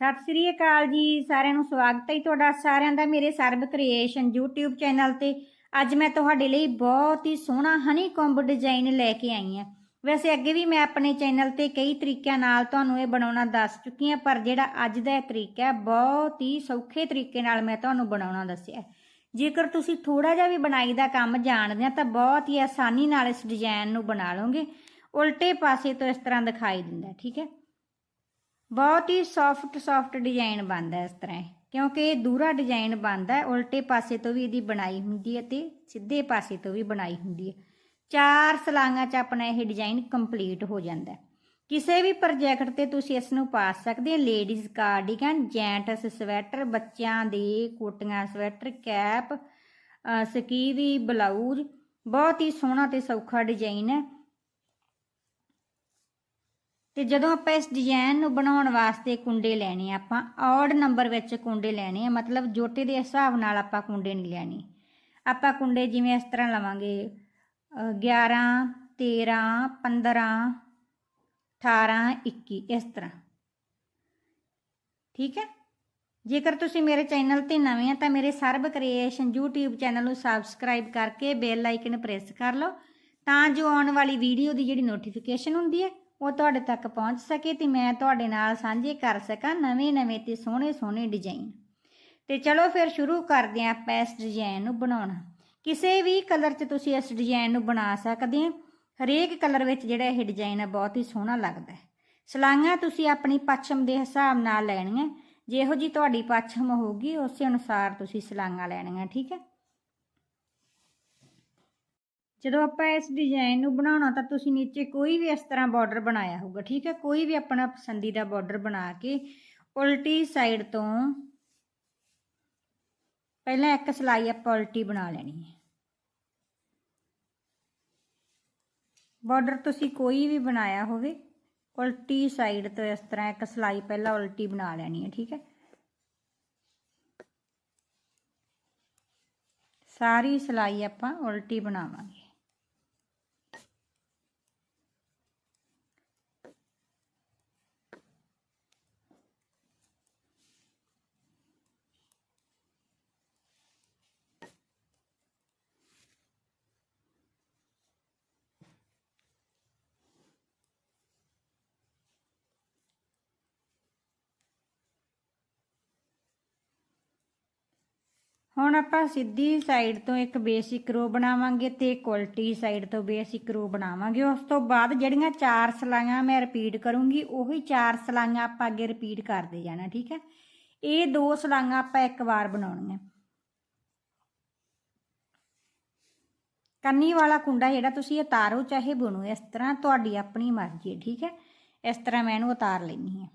ਸਤਿ ਸ੍ਰੀ ਅਕਾਲ ਜੀ, ਸਾਰਿਆਂ ਨੂੰ ਸਵਾਗਤ ਹੈ ਤੁਹਾਡਾ, ਸਾਰਿਆਂ ਦਾ ਮੇਰੇ ਸਰਬ ਕ੍ਰੀਏਸ਼ਨ YouTube ਚੈਨਲ ਤੇ। ਅੱਜ ਮੈਂ ਤੁਹਾਡੇ ਲਈ ਬਹੁਤ ਹੀ ਸੋਹਣਾ ਹਨੀ ਕੰਬ ਡਿਜ਼ਾਈਨ ਲੈ ਕੇ ਆਈ ਹਾਂ। ਵੈਸੇ ਅੱਗੇ ਵੀ ਮੈਂ ਆਪਣੇ ਚੈਨਲ ਤੇ ਕਈ ਤਰੀਕਿਆਂ ਨਾਲ ਤੁਹਾਨੂੰ ਇਹ ਬਣਾਉਣਾ ਦੱਸ ਚੁੱਕੀ ਹਾਂ, ਪਰ ਜਿਹੜਾ ਅੱਜ ਦਾ ਇਹ ਤਰੀਕਾ ਹੈ, ਬਹੁਤ ਹੀ ਸੌਖੇ ਤਰੀਕੇ ਨਾਲ ਮੈਂ ਤੁਹਾਨੂੰ ਬਣਾਉਣਾ ਦੱਸਿਆ। ਜੇਕਰ ਤੁਸੀਂ ਥੋੜਾ ਜਿਹਾ ਵੀ ਬਣਾਈ ਦਾ ਕੰਮ ਜਾਣਦੇ ਆ ਤਾਂ ਬਹੁਤ ਹੀ ਆਸਾਨੀ ਨਾਲ ਇਸ ਡਿਜ਼ਾਈਨ ਨੂੰ ਬਣਾ ਲਓਗੇ। ਉਲਟੇ ਪਾਸੇ ਤੋਂ ਇਸ ਤਰ੍ਹਾਂ ਦਿਖਾਈ ਦਿੰਦਾ ਠੀਕ ਹੈ? ਬਹੁਤ ਹੀ ਸੌਫਟ ਸੌਫਟ ਡਿਜ਼ਾਈਨ ਬਣਦਾ ਇਸ ਤਰ੍ਹਾਂ ਕਿਉਂਕਿ ਇਹ ਦੂਰਾ ਡਿਜ਼ਾਈਨ ਬਣਦਾ ਉਲਟੇ ਪਾਸੇ ਤੋਂ ਵੀ ਇਹਦੀ ਬਣਾਈ ਹੁੰਦੀ ਹੈ ਤੇ ਸਿੱਧੇ ਪਾਸੇ ਤੋਂ ਵੀ ਬਣਾਈ ਹੁੰਦੀ ਹੈ। ਚਾਰ ਸਲਾਂਗਾਂ 'ਚ ਆਪਣਾ ਇਹ ਡਿਜ਼ਾਈਨ ਕੰਪਲੀਟ ਹੋ ਜਾਂਦਾ ਹੈ। ਕਿਸੇ ਵੀ ਪ੍ਰੋਜੈਕਟ ਤੇ ਤੁਸੀਂ ਇਸ ਨੂੰ ਪਾ ਸਕਦੇ ਹੋ ਲੇਡੀਜ਼ ਕਾਰਡੀਗਨ ਜੈਂਟਸ ਸਵੈਟਰ ਬੱਚਿਆਂ ਦੇ ਕੋਟੀਆਂ ਸਵੈਟਰ ਕੈਪ ਸਕੀਵੀ ਬਲਾਊਜ਼ ਬਹੁਤ ਹੀ ਸੋਹਣਾ ਤੇ ਸੌਖਾ ਡਿਜ਼ਾਈਨ ਹੈ। ਤੇ ਜਦੋਂ ਆਪਾਂ ਇਸ ਡਿਜ਼ਾਈਨ ਨੂੰ ਬਣਾਉਣ ਵਾਸਤੇ ਕੁੰਡੇ ਲੈਣੇ ਆਪਾਂ ਔਡ ਨੰਬਰ ਵਿੱਚ ਕੁੰਡੇ ਲੈਣੇ ਆ ਮਤਲਬ ਜੋਟੇ ਦੇ ਹਿਸਾਬ ਨਾਲ ਆਪਾਂ ਕੁੰਡੇ ਨਹੀਂ ਲੈਣੇ। ਆਪਾਂ ਕੁੰਡੇ ਜਿਵੇਂ ਇਸ ਤਰ੍ਹਾਂ ਲਵਾਂਗੇ ਅ, 11 13 15 18 21 ਇਸ ਤਰ੍ਹਾਂ। ਠੀਕ ਹੈ? ਜੇਕਰ ਤੁਸੀਂ ਮੇਰੇ ਚੈਨਲ ਤੇ ਨਵੇਂ ਆ ਤਾਂ ਮੇਰੇ ਸਰਬ ਕ੍ਰੀਏਸ਼ਨ YouTube ਚੈਨਲ ਨੂੰ ਸਬਸਕ੍ਰਾਈਬ ਕਰਕੇ ਬੈਲ ਆਈਕਨ ਪ੍ਰੈਸ ਕਰ ਲਓ ਤਾਂ ਜੋ ਆਉਣ ਵਾਲੀ ਵੀਡੀਓ ਦੀ ਜਿਹੜੀ ਨੋਟੀਫਿਕੇਸ਼ਨ ਹੁੰਦੀ ਹੈ ਉਹ ਤੁਹਾਡੇ ਤੱਕ ਪਹੁੰਚ ਸਕੇ ਤੇ ਮੈਂ ਤੁਹਾਡੇ ਨਾਲ ਸਾਂਝੇ ਕਰ ਸਕਾਂ ਨਵੇਂ-ਨਵੇਂ ਤੇ ਸੋਹਣੇ-ਸੋਹਣੇ ਡਿਜ਼ਾਈਨ ਤੇ ਚਲੋ ਫਿਰ ਸ਼ੁਰੂ ਕਰਦੇ ਹਾਂ ਆਪਾਂ ਇਸ ਡਿਜ਼ਾਈਨ ਨੂੰ ਬਣਾਉਣਾ। ਕਿਸੇ ਵੀ ਕਲਰ 'ਚ ਤੁਸੀਂ ਇਸ ਡਿਜ਼ਾਈਨ ਨੂੰ ਬਣਾ ਸਕਦੇ ਹੋ। ਹਰੇਕ ਕਲਰ ਵਿੱਚ ਜਿਹੜਾ ਇਹ ਡਿਜ਼ਾਈਨ ਹੈ ਬਹੁਤ ਹੀ ਸੋਹਣਾ ਲੱਗਦਾ ਹੈ। ਸਲਾਈਆਂ ਤੁਸੀਂ ਆਪਣੀ ਪੱਛਮ ਦੇ ਹਿਸਾਬ ਨਾਲ ਲੈਣੀਆਂ। ਜਿਹੋ ਜੀ ਤੁਹਾਡੀ ਪੱਛਮ ਹੋਊਗੀ, ਉਸੇ ਅਨੁਸਾਰ ਤੁਸੀਂ ਸਲਾਈਆਂ ਲੈਣੀਆਂ, ਠੀਕ ਹੈ? ਜਦੋਂ ਆਪਾਂ ਇਸ ਡਿਜ਼ਾਈਨ ਨੂੰ ਬਣਾਉਣਾ ਤਾਂ ਤੁਸੀਂ ਨੀਚੇ ਕੋਈ ਵੀ ਇਸ ਤਰ੍ਹਾਂ ਬਾਰਡਰ ਬਣਾਇਆ ਹੋਊਗਾ, ਠੀਕ ਹੈ? ਕੋਈ ਵੀ ਆਪਣਾ ਪਸੰਦੀਦਾ ਬਾਰਡਰ ਬਣਾ ਕੇ ਉਲਟੀ ਸਾਈਡ ਤੋਂ ਪਹਿਲਾਂ ਇੱਕ ਸਲਾਈ ਆਪਾਂ ਉਲਟੀ ਬਣਾ ਲੈਣੀ ਹੈ। ਬਾਰਡਰ ਤੁਸੀਂ ਕੋਈ ਵੀ ਬਣਾਇਆ ਹੋਵੇ, ਉਲਟੀ ਸਾਈਡ ਤੋਂ ਇਸ ਤਰ੍ਹਾਂ ਇੱਕ ਸਲਾਈ ਪਹਿਲਾਂ ਉਲਟੀ ਬਣਾ ਲੈਣੀ ਹੈ, ਠੀਕ ਹੈ? ਸਾਰੀ ਸਲਾਈ ਆਪਾਂ ਉਲਟੀ ਬਣਾਵਾਂਗੇ। ਹੁਣ ਆਪਾਂ ਸਿੱਧੀ ਸਾਈਡ ਤੋਂ ਇੱਕ ਬੇਸਿਕ ਰੋ ਬਣਾਵਾਂਗੇ ਤੇ ਇੱਕ ਉਲਟੀ ਸਾਈਡ ਤੋਂ ਬੇਸਿਕ ਰੋ ਬਣਾਵਾਂਗੇ। ਉਸ ਤੋਂ ਬਾਅਦ ਜਿਹੜੀਆਂ ਚਾਰ ਸਲਾਈਆਂ ਮੈਂ ਰਿਪੀਟ ਕਰੂੰਗੀ, ਉਹੀ ਚਾਰ ਸਲਾਈਆਂ ਆਪਾਂ ਅੱਗੇ ਰਿਪੀਟ ਕਰਦੇ ਜਾਣਾ, ਠੀਕ ਹੈ? ਇਹ ਦੋ ਸਲਾਈਆਂ ਆਪਾਂ ਇੱਕ ਵਾਰ ਬਣਾਉਣੀਆਂ। ਕੰਨੀ ਵਾਲਾ ਕੁੰਡਾ ਜਿਹੜਾ ਤੁਸੀਂ ਉਤਾਰੋ, ਚਾਹੇ ਬੁਣੋ, ਇਸ ਤਰ੍ਹਾਂ ਤੁਹਾਡੀ ਆਪਣੀ ਮਰਜ਼ੀ ਹੈ, ਠੀਕ ਹੈ? ਇਸ ਤਰ੍ਹਾਂ ਮੈਂ ਇਹਨੂੰ ਉਤਾਰ ਲੈਣੀ ਹੈ।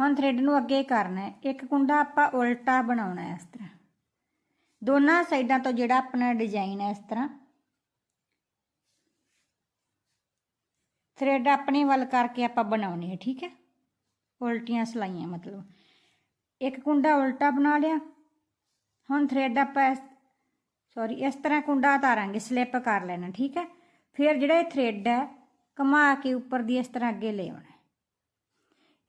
ਹੁਣ ਥ੍ਰੈਡ ਨੂੰ ਅੱਗੇ ਕਰਨਾ ਹੈ। ਇੱਕ ਕੁੰਡਾ ਆਪਾਂ ਉਲਟਾ ਬਣਾਉਣਾ ਹੈ ਇਸ ਤਰ੍ਹਾਂ। ਦੋਨਾਂ ਸਾਈਡਾਂ ਤੋਂ ਜਿਹੜਾ ਆਪਣਾ ਡਿਜ਼ਾਈਨ ਹੈ ਇਸ ਤਰ੍ਹਾਂ। ਥ੍ਰੈਡ ਆਪਣੇ ਵੱਲ ਕਰਕੇ ਆਪਾਂ ਬਣਾਉਣੀ ਹੈ ਠੀਕ ਹੈ? ਉਲਟੀਆਂ ਸਲਾਈਆਂ ਮਤਲਬ। ਇੱਕ ਕੁੰਡਾ ਉਲਟਾ ਬਣਾ ਲਿਆ। ਹੁਣ ਥ੍ਰੈਡ ਆਪਾਂ ਸੌਰੀ ਇਸ ਤਰ੍ਹਾਂ ਕੁੰਡਾ ਉਤਾਰਾਂਗੇ ਸਲਿੱਪ ਕਰ ਲੈਣਾ, ਠੀਕ ਹੈ? ਫਿਰ ਜਿਹੜਾ ਇਹ ਥ੍ਰੈਡ ਹੈ ਕਮਾ ਕੇ ਉੱਪਰ ਦੀ ਇਸ ਤਰ੍ਹਾਂ ਅੱਗੇ ਲੈ ਆਉਣਾ।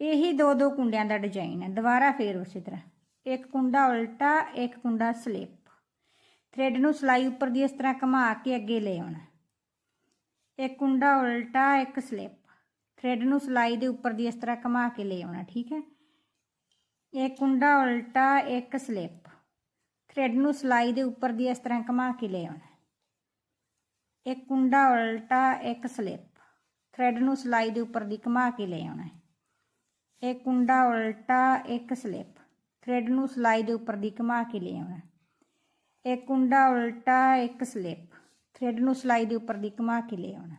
ਇਹੀ ਦੋ ਦੋ ਕੁੰਡਿਆਂ ਦਾ ਡਿਜ਼ਾਈਨ ਹੈ। ਦੁਬਾਰਾ ਫੇਰ ਉਸੇ ਤਰ੍ਹਾਂ। ਇੱਕ ਕੁੰਡਾ ਉਲਟਾ, ਇੱਕ ਕੁੰਡਾ ਸਲਿੱਪ। ਥ੍ਰੈਡ ਨੂੰ ਸਲਾਈ ਉੱਪਰ ਦੀ ਇਸ ਤਰ੍ਹਾਂ ਘੁਮਾ ਕੇ ਅੱਗੇ ਲੈ ਆਉਣਾ ਇੱਕ ਕੁੰਡਾ ਉਲਟਾ, ਇੱਕ ਸਲਿੱਪ। ਥ੍ਰੈਡ ਨੂੰ ਸਲਾਈ ਦੇ ਉੱਪਰ ਦੀ ਇਸ ਤਰ੍ਹਾਂ ਘੁਮਾ ਕੇ ਲੈ ਆਉਣਾ, ਠੀਕ ਹੈ? ਇੱਕ ਕੁੰਡਾ ਉਲਟਾ, ਇੱਕ ਸਲਿੱਪ। ਥ੍ਰੈਡ ਨੂੰ ਸਲਾਈ ਦੇ ਉੱਪਰ ਦੀ ਇਸ ਤਰ੍ਹਾਂ ਘੁਮਾ ਕੇ ਲੈ ਆਉਣਾ ਇੱਕ ਕੁੰਡਾ ਉਲਟਾ, ਇੱਕ ਸਲਿੱਪ। ਥ੍ਰੈਡ ਨੂੰ ਸਲਾਈ ਦੇ ਉੱਪਰ ਦੀ ਘੁਮਾ ਕੇ ਲੈ ਆਉਣਾ ਇੱਕ ਕੁੰਡਾ ਉਲਟਾ, ਇੱਕ ਸਲਿੱਪ। ਥ੍ਰੈਡ ਨੂੰ ਸਲਾਈ ਦੇ ਉੱਪਰ ਦੀ ਘੁਮਾ ਕੇ ਲੈ ਆਉਣਾ। ਇੱਕ ਕੁੰਡਾ ਉਲਟਾ, ਇੱਕ ਸਲਿੱਪ। ਥ੍ਰੈਡ ਨੂੰ ਸਲਾਈ ਦੇ ਉੱਪਰ ਦੀ ਘੁਮਾ ਕੇ ਲੈ ਆਉਣਾ।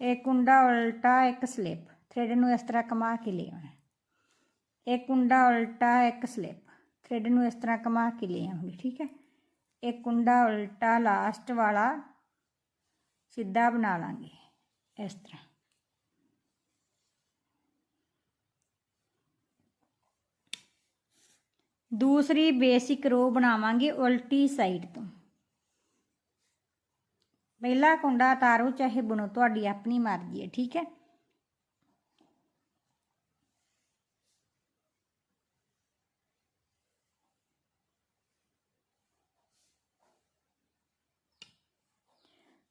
ਇੱਕ ਕੁੰਡਾ ਉਲਟਾ, ਇੱਕ ਸਲਿੱਪ। ਥ੍ਰੈਡ ਨੂੰ ਇਸ ਤਰ੍ਹਾਂ ਘੁਮਾ ਕੇ ਲੈ ਆਉਣਾ। ਇੱਕ ਕੁੰਡਾ ਉਲਟਾ, ਇੱਕ ਸਲਿੱਪ। ਥ੍ਰੈਡ ਨੂੰ ਇਸ ਤਰ੍ਹਾਂ ਘੁਮਾ ਕੇ ਲੈ ਆਵਾਂਗੇ, ਠੀਕ ਹੈ? ਇੱਕ ਕੁੰਡਾ ਉਲਟਾ ਲਾਸਟ ਵਾਲਾ ਸਿੱਧਾ ਬਣਾ ਲਾਂਗੇ, ਇਸ ਤਰ੍ਹਾਂ। ਦੂਸਰੀ ਬੇਸਿਕ ਰੋ ਬਣਾਵਾਂਗੇ ਉਲਟੀ ਸਾਈਡ ਤੋਂ। ਪਹਿਲਾ ਕੁੰਡਾ ਤਾਰੋ ਚਾਹੇ ਬੁਣੋ, ਤੁਹਾਡੀ ਆਪਣੀ ਮਰਜ਼ੀ ਹੈ, ਠੀਕ ਹੈ?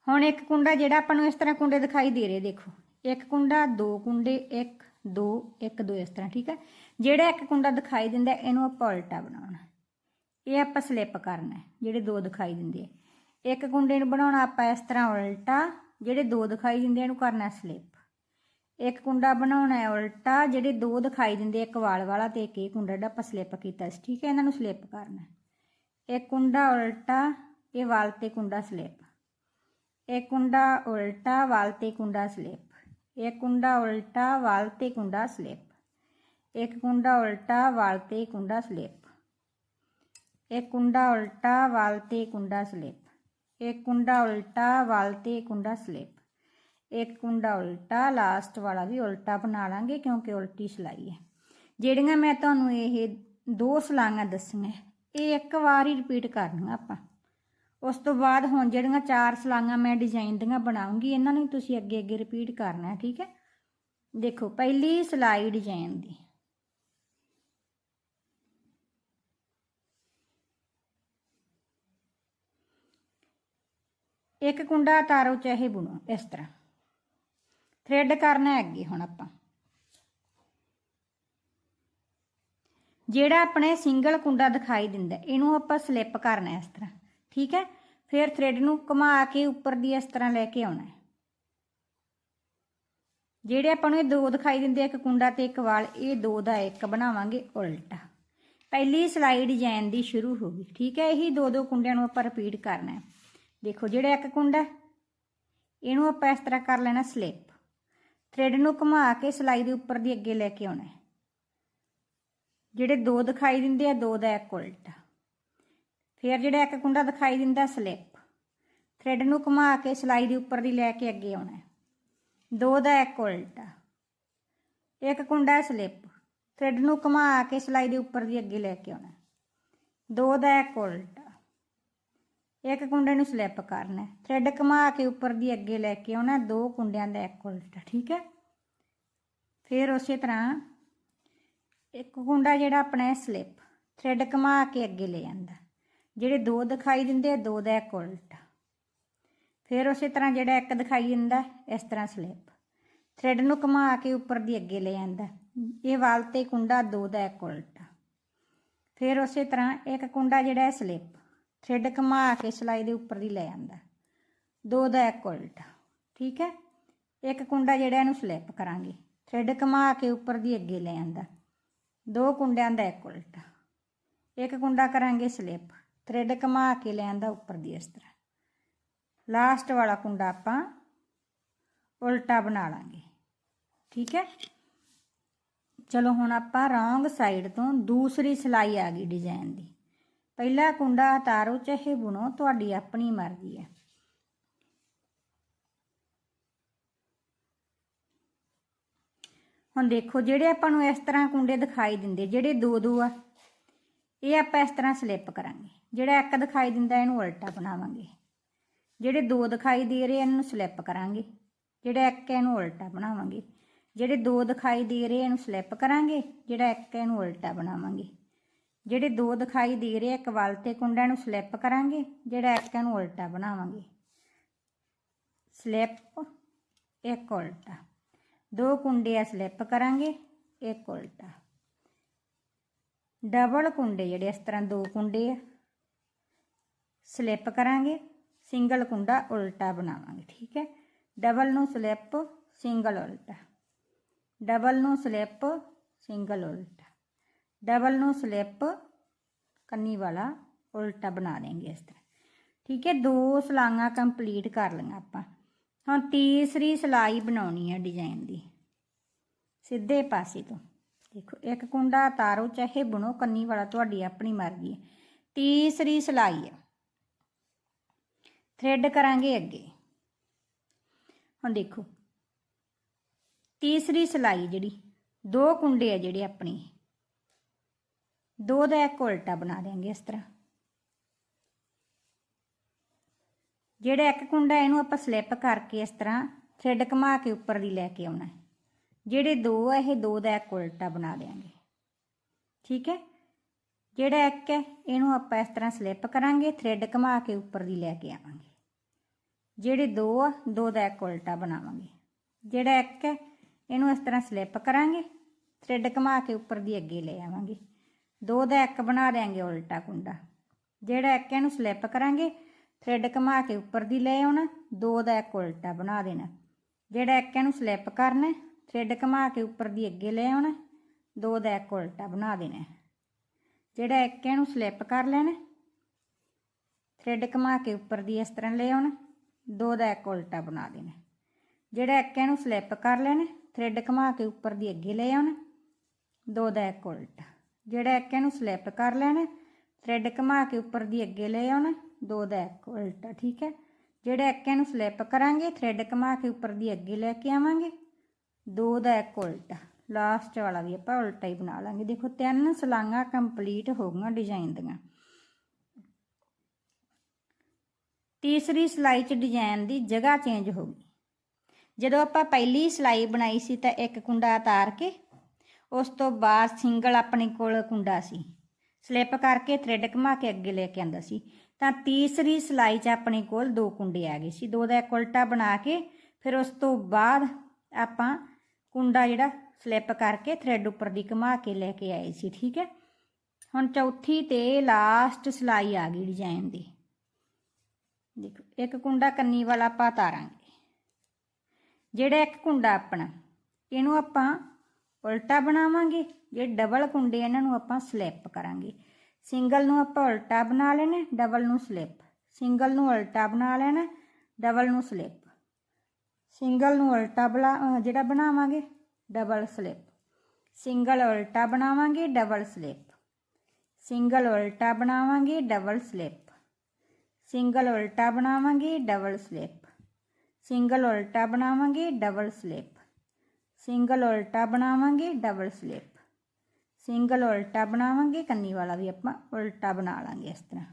ਹੁਣ ਇੱਕ ਕੁੰਡਾ ਜਿਹੜਾ ਆਪਾਂ ਨੂੰ ਇਸ ਤਰ੍ਹਾਂ ਕੁੰਡੇ ਦਿਖਾਈ ਦੇ ਰਹੇ, ਦੇਖੋ। ਇੱਕ ਕੁੰਡਾ, ਦੋ ਕੁੰਡੇ, ਇੱਕ। ਦੋ, ਇੱਕ, ਦੋ ਇਸ ਤਰ੍ਹਾਂ, ਠੀਕ ਹੈ? ਜਿਹੜਾ ਇੱਕ ਕੁੰਡਾ ਦਿਖਾਈ ਦਿੰਦਾ, ਇਹਨੂੰ ਆਪਾਂ ਉਲਟਾ ਬਣਾਉਣਾ। ਇਹ ਆਪਾਂ ਸਲਿੱਪ ਕਰਨਾ ਜਿਹੜੇ ਦੋ ਦਿਖਾਈ ਦਿੰਦੇ ਆ। ਇੱਕ ਕੁੰਡੇ ਨੂੰ ਬਣਾਉਣਾ ਆਪਾਂ ਇਸ ਤਰ੍ਹਾਂ ਉਲਟਾ, ਜਿਹੜੇ ਦੋ ਦਿਖਾਈ ਦਿੰਦੇ ਇਹਨੂੰ ਕਰਨਾ ਸਲਿੱਪ ਇੱਕ ਕੁੰਡਾ ਬਣਾਉਣਾ ਹੈ ਉਲਟਾ, ਜਿਹੜੇ ਦੋ ਦਿਖਾਈ ਦਿੰਦੇ ਇੱਕ ਵਾਲ ਵਾਲਾ ਤੇ ਇੱਕ ਇਹ ਕੁੰਡਾ ਜਿਹੜਾ ਆਪਾਂ ਸਲਿੱਪ ਕੀਤਾ ਸੀ, ਠੀਕ ਹੈ? ਇਹਨਾਂ ਨੂੰ ਸਲਿੱਪ ਕਰਨਾ ਇੱਕ ਕੁੰਡਾ ਉਲਟਾ, ਇਹ ਵਾਲ ਤੇ ਕੁੰਡਾ ਸਲਿੱਪ ਇੱਕ ਕੁੰਡਾ ਉਲਟਾ, ਵਾਲ ਤੇ ਕੁੰਡਾ ਸਲਿੱਪ ਇੱਕ ਕੁੰਡਾ ਉਲਟਾ ਵਾਲ ਤੇ ਕੁੰਡਾ ਸਲਿੱਪ ਇੱਕ ਕੁੰਡਾ ਉਲਟਾ ਵਾਲ ਤੇ ਕੁੰਡਾ ਸਲਿੱਪ ਇੱਕ ਕੁੰਡਾ ਉਲਟਾ ਵਾਲ ਤੇ ਕੁੰਡਾ ਸਲਿੱਪ ਇੱਕ ਕੁੰਡਾ ਉਲਟਾ ਵਾਲ ਕੁੰਡਾ ਸਲਿੱਪ ਇੱਕ ਕੁੰਡਾ ਉਲਟਾ ਲਾਸਟ ਵਾਲਾ ਵੀ ਉਲਟਾ ਬਣਾ ਲਾਂਗੇ ਕਿਉਂਕਿ ਉਲਟੀ ਸਿਲਾਈ ਹੈ ਜਿਹੜੀਆਂ ਮੈਂ ਤੁਹਾਨੂੰ ਇਹ ਦੋ ਸਲਾਈਆਂ ਦੱਸੀਆਂ, ਇਹ ਇੱਕ ਵਾਰ ਹੀ ਰਿਪੀਟ ਕਰਨੀਆਂ ਆਪਾਂ। ਉਸ ਤੋਂ ਬਾਅਦ ਹੁਣ ਜਿਹੜੀਆਂ ਚਾਰ ਸਲਾਈਆਂ ਮੈਂ ਡਿਜ਼ਾਈਨ ਦੀਆਂ ਬਣਾਉਂਗੀ, ਇਹਨਾਂ ਨੂੰ ਤੁਸੀਂ ਅੱਗੇ ਅੱਗੇ ਰਿਪੀਟ ਕਰਨਾ ਠੀਕ ਹੈ? ਦੇਖੋ, ਪਹਿਲੀ ਸਲਾਈ ਡਿਜ਼ਾਈਨ ਦੀ। ਇੱਕ ਕੁੰਡਾ ਤਾਰੋ ਚਾਹੇ ਬੁਣੋ, ਇਸ ਤਰ੍ਹਾਂ। ਥ੍ਰੈਡ ਕਰਨਾ ਹੈ ਅੱਗੇ ਹੁਣ ਆਪਾਂ। ਜਿਹੜਾ ਆਪਣੇ ਸਿੰਗਲ ਕੁੰਡਾ ਦਿਖਾਈ ਦਿੰਦਾ, ਇਹਨੂੰ ਆਪਾਂ ਸਲਿੱਪ ਕਰਨਾ ਇਸ ਤਰ੍ਹਾਂ। ਠੀਕ ਹੈ? ਫਿਰ ਥ੍ਰੈਡ ਨੂੰ ਘੁਮਾ ਕੇ ਉੱਪਰ ਦੀ ਇਸ ਤਰ੍ਹਾਂ ਲੈ ਕੇ ਆਉਣਾ ਹੈ। ਜਿਹੜੇ ਆਪਾਂ ਨੂੰ ਇਹ ਦੋ ਦਿਖਾਈ ਦਿੰਦੇ ਆ, ਇੱਕ ਕੁੰਡਾ ਤੇ ਇੱਕ ਵਾਲ ਇਹ ਦੋ ਦਾ ਇੱਕ ਬਣਾਵਾਂਗੇ ਉਲਟਾ। ਪਹਿਲੀ ਸਲਾਈ ਡਿਜ਼ਾਈਨ ਦੀ ਸ਼ੁਰੂ ਹੋ ਗਈ ਠੀਕ ਹੈ? ਇਹੀ ਦੋ ਦੋ ਕੁੰਡਿਆਂ ਨੂੰ ਆਪਾਂ ਰਿਪੀਟ ਕਰਨਾ ਹੈ। ਦੇਖੋ ਜਿਹੜਾ ਇੱਕ ਕੁੰਡਾ ਇਹਨੂੰ ਆਪਾਂ ਇਸ ਤਰ੍ਹਾਂ ਕਰ ਲੈਣਾ ਸਲਿੱਪ ਥ੍ਰੈਡ ਨੂੰ ਘੁਮਾ ਕੇ ਸਲਾਈ ਦੇ ਉੱਪਰ ਦੀ ਅੱਗੇ ਲੈ ਕੇ ਆਉਣਾ ਜਿਹੜੇ ਦੋ ਦਿਖਾਈ ਦਿੰਦੇ ਆ ਦੋ ਦਾ ਇੱਕ ਉਲਟਾ। ਫਿਰ ਜਿਹੜਾ ਇੱਕ ਕੁੰਡਾ ਦਿਖਾਈ ਦਿੰਦਾ ਸਲਿੱਪ। ਥ੍ਰੈਡ ਨੂੰ ਘੁਮਾ ਕੇ ਸਿਲਾਈ ਦੇ ਉੱਪਰ ਦੀ ਲੈ ਕੇ ਅੱਗੇ ਆਉਣਾ ਦੋ ਦਾ ਇੱਕ ਉਲਟਾ। ਇੱਕ ਕੁੰਡਾ ਸਲਿੱਪ। ਥ੍ਰੈਡ ਨੂੰ ਘੁਮਾ ਕੇ ਸਿਲਾਈ ਦੇ ਉੱਪਰ ਦੀ ਅੱਗੇ ਲੈ ਕੇ ਆਉਣਾ ਦੋ ਦਾ ਇੱਕ ਉਲਟਾ। ਇੱਕ ਕੁੰਡੇ ਨੂੰ ਸਲਿੱਪ ਕਰਨਾ ਥ੍ਰੈਡ ਘੁਮਾ ਕੇ ਉੱਪਰ ਦੀ ਅੱਗੇ ਲੈ ਕੇ ਆਉਣਾ ਦੋ ਕੁੰਡਿਆਂ ਦਾ ਇੱਕ ਉਲਟਾ। ਠੀਕ ਹੈ? ਫਿਰ ਉਸੇ ਤਰ੍ਹਾਂ ਇੱਕ ਕੁੰਡਾ ਜਿਹੜਾ ਆਪਣਾ ਸਲਿੱਪ। ਥ੍ਰੈਡ ਘੁਮਾ ਕੇ ਅੱਗੇ ਲੈ ਜਾਂਦਾ ਜਿਹੜੇ ਦੋ ਦਿਖਾਈ ਦਿੰਦੇ ਆ, ਦੋ ਦਾ ਇੱਕ ਉਲਟਾ। ਫਿਰ ਉਸੇ ਤਰ੍ਹਾਂ ਜਿਹੜਾ ਇੱਕ ਦਿਖਾਈ ਦਿੰਦਾ, ਇਸ ਤਰ੍ਹਾਂ ਸਲਿੱਪ। ਥ੍ਰੈਡ ਨੂੰ ਘੁਮਾ ਕੇ ਉੱਪਰ ਦੀ ਅੱਗੇ ਲੈ ਜਾਂਦਾ। ਇਹ ਵਾਲ ਤੇ ਕੁੰਡਾ ਦੋ ਦਾ ਇੱਕ ਉਲਟਾ। ਫਿਰ ਉਸੇ ਤਰ੍ਹਾਂ ਇੱਕ ਕੁੰਡਾ ਜਿਹੜਾ ਹੈ ਸਲਿੱਪ। ਥ੍ਰੈਡ ਘੁਮਾ ਕੇ ਸਲਾਈ ਦੇ ਉੱਪਰ ਦੀ ਲੈ ਜਾਂਦਾ। ਦੋ ਦਾ ਇੱਕ ਉਲਟਾ। ਠੀਕ ਹੈ? ਇੱਕ ਕੁੰਡਾ ਜਿਹੜਾ ਇਹਨੂੰ ਸਲਿੱਪ ਕਰਾਂਗੇ। ਥ੍ਰੈਡ ਘੁਮਾ ਕੇ ਉੱਪਰ ਦੀ ਅੱਗੇ ਲੈ ਜਾਂਦਾ। ਦੋ ਕੁੰਡਿਆਂ ਦਾ ਇੱਕ ਉਲਟਾ। ਇੱਕ ਕੁੰਡਾ ਕਰਾਂਗੇ ਸਲਿੱਪ। ਥ੍ਰੈਡ ਘੁਮਾ ਕੇ ਲੈ ਆਂਦਾ ਉੱਪਰ ਦੀ ਇਸ ਤਰ੍ਹਾਂ। ਲਾਸਟ ਵਾਲਾ ਕੁੰਡਾ ਆਪਾਂ ਉਲਟਾ ਬਣਾ ਲਾਂਗੇ। ਠੀਕ ਹੈ? ਚਲੋ ਹੁਣ ਆਪਾਂ ਰੌਂਗ ਸਾਈਡ ਤੋਂ ਦੂਸਰੀ ਸਿਲਾਈ ਆ ਗਈ ਡਿਜ਼ਾਈਨ ਦੀ। ਪਹਿਲਾ ਕੁੰਡਾ ਉਤਾਰੋ ਚਾਹੇ ਬੁਣੋ, ਤੁਹਾਡੀ ਆਪਣੀ ਮਰਜ਼ੀ ਹੈ। ਹੁਣ ਦੇਖੋ, ਜਿਹੜੇ ਆਪਾਂ ਨੂੰ ਇਸ ਤਰ੍ਹਾਂ ਕੁੰਡੇ ਦਿਖਾਈ ਦਿੰਦੇ, ਜਿਹੜੇ ਦੋ ਦੋ ਆ ਇਹ ਆਪਾਂ ਇਸ ਤਰ੍ਹਾਂ ਸਲਿੱਪ ਕਰਾਂਗੇ। ਜਿਹੜਾ ਇੱਕ ਦਿਖਾਈ ਦਿੰਦਾ, ਇਹਨੂੰ ਉਲਟਾ ਬਣਾਵਾਂਗੇ। ਜਿਹੜੇ ਦੋ ਦਿਖਾਈ ਦੇ ਰਹੇ, ਇਹਨੂੰ ਸਲਿੱਪ ਕਰਾਂਗੇ। ਜਿਹੜਾ ਇੱਕ ਇਹਨੂੰ ਉਲਟਾ ਬਣਾਵਾਂਗੇ। ਜਿਹੜੇ ਦੋ ਦਿਖਾਈ ਦੇ ਰਹੇ, ਇਹਨੂੰ ਸਲਿੱਪ ਕਰਾਂਗੇ। ਜਿਹੜਾ ਇੱਕ ਇਹਨੂੰ ਉਲਟਾ ਬਣਾਵਾਂਗੇ। ਜਿਹੜੇ ਦੋ ਦਿਖਾਈ ਦੇ ਰਹੇ, ਇੱਕ ਵੱਲ ਤੇ ਕੁੰਡਾ ਨੂੰ ਸਲਿੱਪ ਕਰਾਂਗੇ। ਜਿਹੜਾ ਇੱਕ ਇਹਨੂੰ ਉਲਟਾ ਬਣਾਵਾਂਗੇ। ਸਲਿੱਪ ਇੱਕ ਉਲਟਾ। ਦੋ ਕੁੰਡੇ ਆ ਸਲਿੱਪ ਕਰਾਂਗੇ, ਇੱਕ ਉਲਟਾ। ਡਬਲ ਕੁੰਡੇ ਜਿਹੜੇ ਇਸ ਤਰ੍ਹਾਂ ਦੋ ਕੁੰਡੇ ਆ। ਸਲਿੱਪ ਕਰਾਂਗੇ, ਸਿੰਗਲ ਕੁੰਡਾ ਉਲਟਾ ਬਣਾਵਾਂਗੇ, ਠੀਕ ਹੈ? ਡਬਲ ਨੂੰ ਸਲਿੱਪ, ਸਿੰਗਲ ਉਲਟਾ। ਡਬਲ ਨੂੰ ਸਲਿੱਪ, ਸਿੰਗਲ ਉਲਟਾ। ਡਬਲ ਨੂੰ ਸਲਿੱਪ, ਕੰਨੀ ਵਾਲਾ ਉਲਟਾ ਬਣਾ ਦੇਂਗੇ ਇਸ ਤਰ੍ਹਾਂ। ਠੀਕ ਹੈ? ਦੋ ਸਲਾਈਆਂ ਕੰਪਲੀਟ ਕਰ ਲਈਆਂ ਆਪਾਂ। ਹੁਣ ਤੀਸਰੀ ਸਲਾਈ ਬਣਾਉਣੀ ਹੈ ਡਿਜ਼ਾਈਨ ਦੀ। ਸਿੱਧੇ ਪਾਸੇ ਤੋਂ। ਦੇਖੋ, ਇੱਕ ਕੁੰਡਾ ਤਾਰੋ, ਚਾਹੇ ਬੁਣੋ, ਕੰਨੀ ਵਾਲਾ ਤੁਹਾਡੀ ਆਪਣੀ ਮਰਜ਼ੀ ਹੈ। ਤੀਸਰੀ ਸਲਾਈ ਹੈ। ਥ੍ਰੈਡ ਕਰਾਂਗੇ ਅੱਗੇ। ਹੁਣ ਦੇਖੋ। ਤੀਸਰੀ ਸਲਾਈ ਜਿਹੜੀ, ਦੋ ਕੁੰਡੇ ਆ ਜਿਹੜੇ ਆਪਣੇ। ਦੋ ਦਾ ਇੱਕ ਉਲਟਾ ਬਣਾ ਦੇਾਂਗੇ ਇਸ ਤਰ੍ਹਾਂ। ਜਿਹੜਾ ਇੱਕ ਕੁੰਡਾ, ਇਹਨੂੰ ਆਪਾਂ ਸਲਿੱਪ ਕਰਕੇ ਇਸ ਤਰ੍ਹਾਂ ਥ੍ਰੈਡ ਘੁਮਾ ਕੇ ਉੱਪਰ ਦੀ ਲੈ ਕੇ ਆਉਣਾ ਹੈ। ਜਿਹੜੇ ਦੋ ਆ, ਇਹ ਦੋ ਦਾ ਇੱਕ ਉਲਟਾ ਬਣਾ ਦੇਾਂਗੇ ਠੀਕ ਹੈ? ਜਿਹੜਾ ਇੱਕ ਹੈ, ਇਹਨੂੰ ਆਪਾਂ ਇਸ ਤਰ੍ਹਾਂ ਸਲਿੱਪ ਕਰਾਂਗੇ ਥ੍ਰੈਡ ਘੁਮਾ ਕੇ ਉੱਪਰ ਦੀ ਲੈ ਕੇ ਆਵਾਂਗੇ। ਜਿਹੜੇ ਦੋ ਆ, ਦੋ ਦਾ ਇੱਕ ਉਲਟਾ ਬਣਾਵਾਂਗੇ। ਜਿਹੜਾ ਇੱਕ ਹੈ, ਇਹਨੂੰ ਇਸ ਤਰ੍ਹਾਂ ਸਲਿੱਪ ਕਰਾਂਗੇ ਥ੍ਰੈਡ ਘੁਮਾ ਕੇ ਉੱਪਰ ਦੀ ਅੱਗੇ ਲੈ ਆਵਾਂਗੇ। ਦੋ ਦਾ ਇੱਕ ਬਣਾ ਦੇਾਂਗੇ ਉਲਟਾ ਕੁੰਡਾ। ਜਿਹੜਾ ਇੱਕ ਇਹਨੂੰ ਸਲਿੱਪ ਕਰਾਂਗੇ ਥ੍ਰੈਡ ਘੁਮਾ ਕੇ ਉੱਪਰ ਦੀ ਲੈ ਆਉਣਾ, ਦੋ ਦਾ ਇੱਕ ਉਲਟਾ ਬਣਾ ਦੇਣਾ। ਜਿਹੜਾ ਇੱਕ ਇਹਨੂੰ ਸਲਿੱਪ ਕਰਨਾ ਥ੍ਰੈਡ ਘੁਮਾ ਕੇ ਉੱਪਰ ਦੀ ਅੱਗੇ ਲੈ ਆਉਣਾ, ਦੋ ਦਾ ਇੱਕ ਉਲਟਾ ਬਣਾ ਦੇਣਾ ਜਿਹੜਾ ਇੱਕ ਇਹਨੂੰ ਸਲਿੱਪ ਕਰ ਲੈਣਾ, ਥ੍ਰੈਡ ਘੁਮਾ ਕੇ ਉੱਪਰ ਦੀ ਇਸ ਤਰ੍ਹਾਂ ਲੈ ਆਉਣਾ, ਦੋ ਦਾ ਇੱਕ ਉਲਟਾ ਬਣਾ ਦੇਣਾ। ਜਿਹੜਾ ਇੱਕ ਇਹਨੂੰ ਸਲਿੱਪ ਕਰ ਲੈਣਾ, ਥ੍ਰੈਡ ਘੁਮਾ ਕੇ ਉੱਪਰ ਦੀ ਅੱਗੇ ਲੈ ਆਉਣਾ, ਦੋ ਦਾ ਇੱਕ ਉਲਟਾ। ਜਿਹੜਾ ਇੱਕ ਇਹਨੂੰ ਸਲਿੱਪ ਕਰ ਲੈਣਾ, ਥ੍ਰੈਡ ਘੁਮਾ ਕੇ ਉੱਪਰ ਦੀ ਅੱਗੇ ਲੈ ਆਉਣਾ, ਦੋ ਦਾ ਇੱਕ ਉਲਟਾ, ਠੀਕ ਹੈ? ਜਿਹੜਾ ਇੱਕ ਇਹਨੂੰ ਸਲਿੱਪ ਕਰਾਂਗੇ, ਥ੍ਰੈਡ ਘੁਮਾ ਕੇ ਉੱਪਰ ਦੀ ਅੱਗੇ ਲੈ ਕੇ ਆਵਾਂਗੇ ਦੋ ਦਾ ਇੱਕ ਉਲਟਾ ਲਾਸਟ ਵਾਲਾ ਵੀ ਆਪਾਂ ਉਲਟਾ ਹੀ ਬਣਾ ਲਾਂਗੇ। ਦੇਖੋ, ਤਿੰਨ ਸਲਾਂਗਾ ਕੰਪਲੀਟ ਹੋ ਗਈਆਂ ਡਿਜ਼ਾਈਨ ਦੀਆਂ। ਤੀਸਰੀ ਸਲਾਈ 'ਚ ਡਿਜ਼ਾਈਨ ਦੀ ਜਗ੍ਹਾ ਚੇਂਜ ਹੋ ਗਈ। ਜਦੋਂ ਆਪਾਂ ਪਹਿਲੀ ਸਲਾਈ ਬਣਾਈ ਸੀ ਤਾਂ ਇੱਕ ਕੁੰਡਾ ਉਤਾਰ ਕੇ, ਉਸ ਤੋਂ ਬਾਅਦ ਸਿੰਗਲ ਆਪਣੇ ਕੋਲ ਕੁੰਡਾ ਸੀ। ਸਲਿੱਪ ਕਰਕੇ ਥ੍ਰੈਡ ਘੁਮਾ ਕੇ ਅੱਗੇ ਲੈ ਕੇ ਆਂਦਾ ਸੀ। ਤਾਂ ਤੀਸਰੀ ਸਲਾਈ 'ਚ ਆਪਣੇ ਕੋਲ ਦੋ ਕੁੰਡੇ ਆ ਗਏ ਸੀ। ਦੋ ਦਾ ਇੱਕ ਉਲਟਾ ਬਣਾ ਕੇ, ਫਿਰ ਉਸ ਤੋਂ ਬਾਅਦ ਆਪਾਂ ਕੁੰਡਾ ਜਿਹੜਾ ਸਲਿੱਪ ਕਰਕੇ ਥ੍ਰੈਡ ਉੱਪਰ ਦੀ ਘੁਮਾ ਕੇ ਲੈ ਕੇ ਆਏ ਸੀ, ਠੀਕ ਹੈ? ਹੁਣ ਚੌਥੀ ਤੇ ਲਾਸਟ ਸਲਾਈ ਆ ਗਈ ਡਿਜ਼ਾਈਨ ਦੀ। ਦੇਖੋ, ਇੱਕ ਕੁੰਡਾ ਕੰਨੀ ਵਾਲਾ ਆਪਾਂ ਤਾਰਾਂਗੇ ਜਿਹੜਾ ਇੱਕ ਕੁੰਡਾ ਆਪਣਾ, ਇਹਨੂੰ ਆਪਾਂ ਉਲਟਾ ਬਣਾਵਾਂਗੇ, ਜੇ ਡਬਲ ਕੁੰਡੇ ਇਹਨਾਂ ਨੂੰ ਆਪਾਂ ਸਲਿੱਪ ਕਰਾਂਗੇ। ਸਿੰਗਲ ਨੂੰ ਆਪਾਂ ਉਲਟਾ ਬਣਾ ਲੈਣਾ ਡਬਲ ਨੂੰ ਸਲਿੱਪ ਸਿੰਗਲ ਨੂੰ ਉਲਟਾ ਬਣਾ ਲੈਣਾ ਡਬਲ ਨੂੰ ਸਲਿੱਪ ਸਿੰਗਲ ਨੂੰ ਉਲਟਾ ਬਲਾ ਜਿਹੜਾ ਬਣਾਵਾਂਗੇ ਡਬਲ ਸਲਿੱਪ ਸਿੰਗਲ ਉਲਟਾ ਬਣਾਵਾਂਗੇ ਡਬਲ ਸਲਿੱਪ ਸਿੰਗਲ ਉਲਟਾ ਬਣਾਵਾਂਗੇ ਡਬਲ ਸਲਿੱਪ ਸਿੰਗਲ ਉਲਟਾ ਬਣਾਵਾਂਗੇ ਡਬਲ ਸਲਿੱਪ ਸਿੰਗਲ ਉਲਟਾ ਬਣਾਵਾਂਗੇ ਡਬਲ ਸਲਿੱਪ ਸਿੰਗਲ ਉਲਟਾ ਬਣਾਵਾਂਗੇ ਡਬਲ ਸਲਿੱਪ ਸਿੰਗਲ ਉਲਟਾ ਬਣਾਵਾਂਗੇ, ਕੰਨੀ ਵਾਲਾ ਵੀ ਆਪਾਂ ਉਲਟਾ ਬਣਾ ਲਾਂਗੇ ਇਸ ਤਰ੍ਹਾਂ।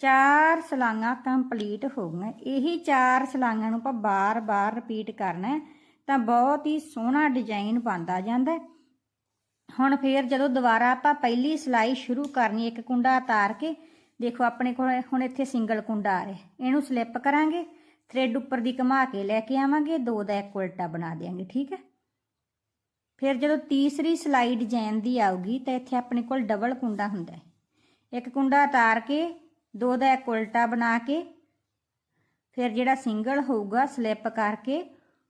ਚਾਰ ਸਲਾਂਗਾ ਕੰਪਲੀਟ ਹੋ ਗਈਆਂ। ਇਹੀ ਚਾਰ ਸਲਾਂਗਾਂ ਨੂੰ ਆਪਾਂ ਬਾਰ-ਬਾਰ ਰਿਪੀਟ ਕਰਨਾ ਤਾਂ ਬਹੁਤ ਹੀ ਸੋਹਣਾ ਡਿਜ਼ਾਈਨ ਬਣਦਾ ਜਾਂਦਾ ਹੁਣ ਫੇਰ ਜਦੋਂ ਦੁਬਾਰਾ ਆਪਾਂ ਪਹਿਲੀ ਸਲਾਈ ਸ਼ੁਰੂ ਕਰਨੀ ਇੱਕ ਕੁੰਡਾ ਉਤਾਰ ਕੇ, ਦੇਖੋ ਆਪਣੇ ਕੋਲ ਹੁਣ ਇੱਥੇ ਸਿੰਗਲ ਕੁੰਡਾ ਆ ਰਿਹਾ। ਇਹਨੂੰ ਸਲਿੱਪ ਕਰਾਂਗੇ ਥ੍ਰੈਡ ਉੱਪਰ ਦੀ ਘੁਮਾ ਕੇ ਲੈ ਕੇ ਆਵਾਂਗੇ, ਦੋ ਦਾ ਇੱਕ ਉਲਟਾ ਬਣਾ ਦੇਾਂਗੇ ਠੀਕ ਹੈ? ਫਿਰ ਜਦੋਂ ਤੀਸਰੀ ਸਲਾਈ ਡਿਜ਼ਾਈਨ ਦੀ ਆਊਗੀ, ਤਾਂ ਇੱਥੇ ਆਪਣੇ ਕੋਲ ਡਬਲ ਕੁੰਡਾ ਹੁੰਦਾ ਹੈ। ਇੱਕ ਕੁੰਡਾ ਉਤਾਰ ਕੇ ਦੋ ਦਾ ਇੱਕ ਉਲਟਾ ਬਣਾ ਕੇ, ਫਿਰ ਜਿਹੜਾ ਸਿੰਗਲ ਹੋਊਗਾ ਸਲਿੱਪ ਕਰਕੇ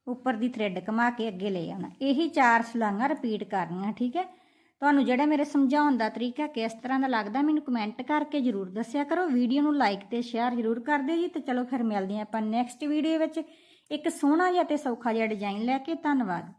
ਉੱਪਰ ਦੀ ਥ੍ਰੈਡ ਘੁਮਾ ਕੇ ਅੱਗੇ ਲੈ ਆਉਣਾ। ਇਹੀ ਚਾਰ ਸਲਾਈਆਂ ਰਿਪੀਟ ਕਰਨੀਆਂ, ਠੀਕ ਹੈ? ਤੁਹਾਨੂੰ ਜਿਹੜਾ ਮੇਰੇ ਸਮਝਾਉਣ ਦਾ ਤਰੀਕਾ ਕਿਸ ਤਰ੍ਹਾਂ ਦਾ ਲੱਗਦਾ, ਮੈਨੂੰ ਕਮੈਂਟ ਕਰਕੇ ਜਰੂਰ ਦੱਸਿਆ ਕਰੋ। ਵੀਡੀਓ ਨੂੰ ਲਾਈਕ ਤੇ ਸ਼ੇਅਰ ਜਰੂਰ ਕਰ ਦਿਓ ਜੀ, ਤੇ ਚਲੋ ਫਿਰ ਮਿਲਦੇ ਹਾਂ ਆਪਾਂ ਨੈਕਸਟ ਵੀਡੀਓ ਵਿੱਚ। ਇੱਕ ਸੋਹਣਾ ਜਿਹਾ ਤੇ ਸੌਖਾ ਜਿਹਾ ਡਿਜ਼ਾਈਨ ਲੈ ਕੇ, ਧੰਨਵਾਦ।